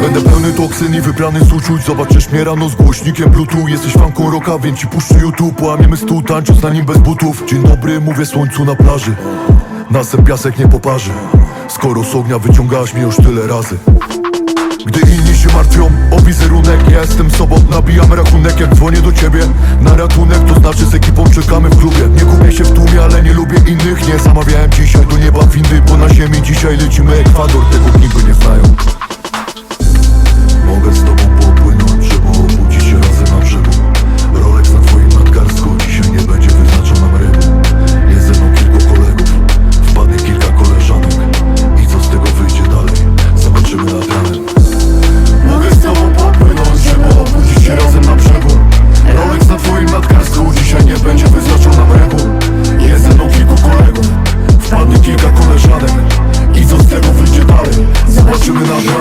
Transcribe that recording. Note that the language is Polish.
Będę pełny toksyn i wybrany z uczuć. Zobaczysz mnie rano z głośnikiem bluetooth. Jesteś fanką rocka, więc ci puszczę YouTube. Połamiemy stół, tańcząc na nim bez butów. Dzień dobry, mówię słońcu na plaży. Nasem piasek nie poparzy. Skoro z ognia wyciągałaś mnie już tyle razy. Gdy inni się martwią o wizerunek Ja jestem sobą, nabijam rachunek Jak dzwonię do ciebie. Na ratunek To znaczy z ekipą czekamy w klubie. Nie gubię się w tłumie, ale nie lubię innych. Nie zamawiałem dzisiaj do nieba windy Bo na ziemi dzisiaj lecimy. Ekwador Tego niby nie znają Çünkü daha